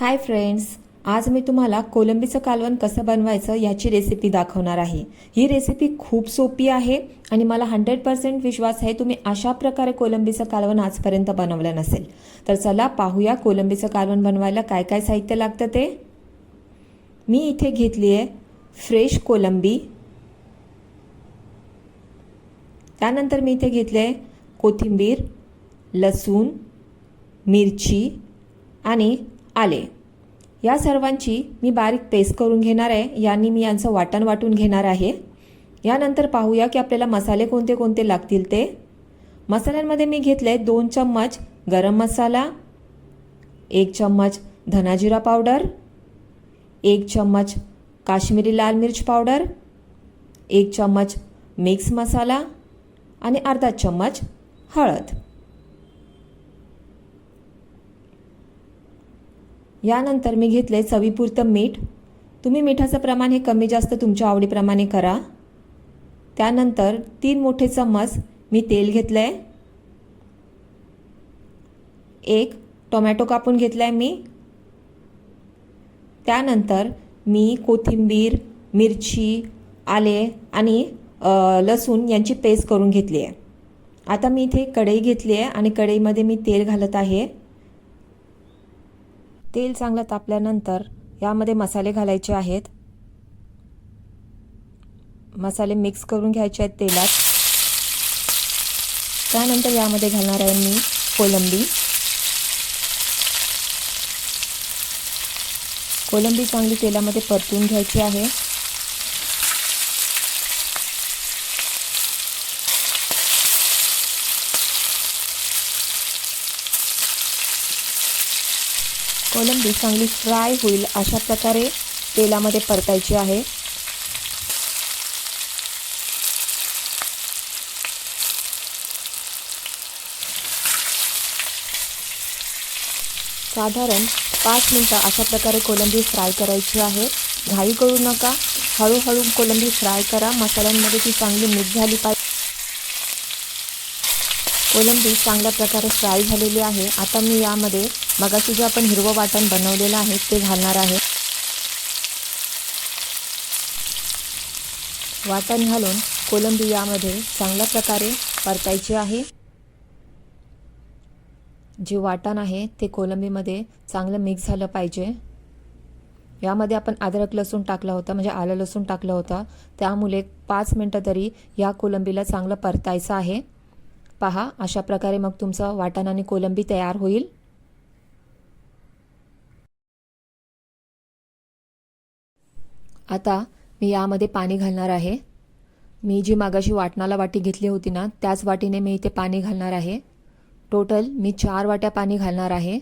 Hi friends आज मी तुम्हाला कोलंबीचं कालवण कसं बनवायचं याची रेसिपी दाखवणार आहे. ही रेसिपी खूप सोपी आहे आणि मला हंड्रेड पर्सेंट विश्वास आहे तुम्ही अशा प्रकारे कोलंबीचं कालवण आजपर्यंत बनवलं नसेल. तर चला पाहूया कोलंबीचं कालवण बनवायला काय काय साहित्य लागतं ते. मी इथे घेतली आहे फ्रेश कोलंबी. त्यानंतर मी इथे घेतले आहे कोथिंबीर लसूण मिरची आणि आले. या सर्वांची मी बारीक पेस्ट करून घेणार आहे. यांनी मी यांचं वाटण वाटून घेणार आहे. यानंतर पाहूया की आपल्याला मसाले कोणते कोणते लागतील ते. मसाल्यांमध्ये मी घेतले दोन चम्मच गरम मसाला एक चम्मच धनाजिरा पावडर एक चम्मच काश्मीरी लाल मिर्च पावडर एक चम्मच मिक्स मसाला आणि अर्धा चम्मच हळद. यानंतर मी घेतले चवीपुरतं मीठ. तुम्ही मिठाचं प्रमाण हे कमी जास्त तुमच्या आवडीप्रमाणे करा. त्यानंतर तीन मोठे चम्मच मी तेल घेतलं आहे एक टोमॅटो कापून घेतला आहे मी. त्यानंतर मी कोथिंबीर मिरची आले आणि लसूण यांची पेस्ट करून घेतली आहे. आता मी इथे कढई घेतली आहे आणि कढईमध्ये मी तेल घालत आहे. तेल चांगलं तापल्यानंतर यामध्ये मसाले घालायचे आहेत. मसाले मिक्स करून घ्यायचे आहेत तेलात. त्यानंतर यामध्ये घालणार आहे मी कोलंबी. कोलंबी चांगली तेलामध्ये परतून घ्यायची आहे. कोलंबी चांगली फ्राय होईल अशा प्रकारे तेलामध्ये परतायची आहे. साधारण पाच मिनटं अशा प्रकारे कोलंबी फ्राय करायची आहे. घाई करू नका. हळूहळू कोलंबी फ्राय करा. मसाल्यांमध्ये ती चांगली मिक्स झाली पाहिजे. कोलंबी चांगल्या प्रकारे फ्राय झालेली आहे. आता मी यामध्ये मगाशी जे आपण हिरवं वाटण बनवलेलं आहे ते घालणार आहे. वाटण घालून कोलंबी यामध्ये चांगल्या प्रकारे परतायची आहे. जे वाटण आहे ते कोलंबीमध्ये चांगलं मिक्स झालं पाहिजे. यामध्ये आपण अद्रक लसूण टाकला होता म्हणजे आलं लसूण टाकलं होता. त्यामुळे पाच मिनटं तरी या कोलंबीला चांगलं परतायचं आहे. पहा अशा प्रकारे मग तुमचं वाटण आणि कोलंबी तयार होईल. आता मी यामध्ये पाणी घालणार आहे. मी जी मागाशी वाटणाला वाटी घेतली होती ना त्याच वाटीने मी इथे पाणी घालणार आहे. टोटल मी चार वाट्या पाणी घालणार आहे.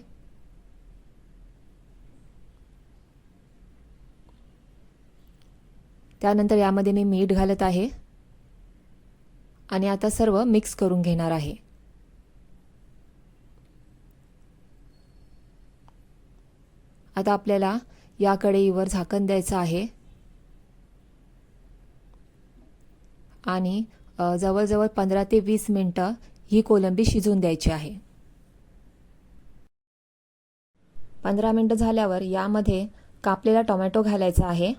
त्यानंतर यामध्ये मी मीठ घालत आहे. आणि आता सर्व मिक्स करून घेणार आहे. आता आपल्याला या कढईवर झाकण द्यायचं आहे. आणि जवळजवळ पंधरा ते वीस मिनटं ही कोलंबी शिजून द्यायची आहे. पंधरा मिनटं झाल्यावर यामध्ये कापलेला टोमॅटो घालायचा आहे.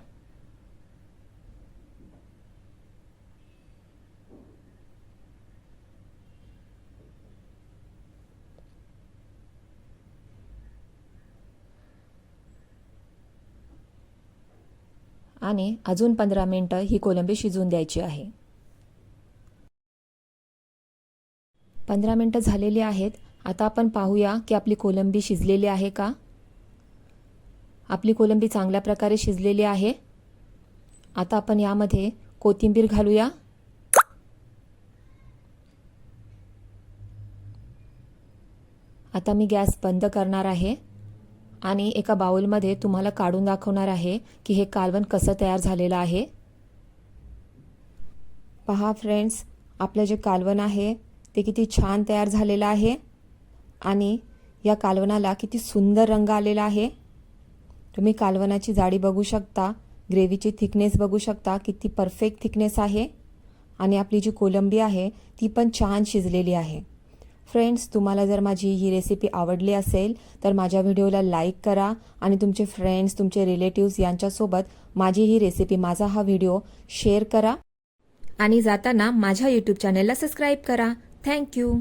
आणि अजून पंधरा मिनटं ही कोलंबी शिजवून द्यायची आहे. पंधरा मिनटं झालेली आहेत. आता आपण पाहूया की आपली कोलंबी शिजलेली आहे का? आपली कोलंबी चांगल्या प्रकारे शिजलेली आहे. आता आपण यामध्ये कोथिंबीर घालूया. आता मी गॅस बंद करणार आहे. आणि एका बाउलमध्ये तुम्हाला काढून दाखवणार आहे की हे कालवण कसं तयार झालेलं आहे. पहा फ्रेंड्स आपलं जे कालवण आहे ते किती छान तयार झालेलं आहे आणि या कालवणाला किती सुंदर रंग आलेला आहे. तुम्ही कालवणाची जाडी बघू शकता ग्रेव्हीची थिकनेस बघू शकता किती परफेक्ट थिकनेस आहे आणि आपली जी कोलंबी आहे ती पण छान शिजलेली आहे. फ्रेंड्स तुम्हाला जर माझी ही रेसिपी आवडली असेल तर माझ्या व्हिडिओला लाईक करा आणि तुमचे फ्रेंड्स तुमचे रिलेटिव्ह्ज यांच्यासोबत माझी ही रेसिपी माझा हा व्हिडिओ शेअर करा. आणि जाताना माझ्या यूट्यूब चॅनेलला सबस्क्राईब करा. थँक्यू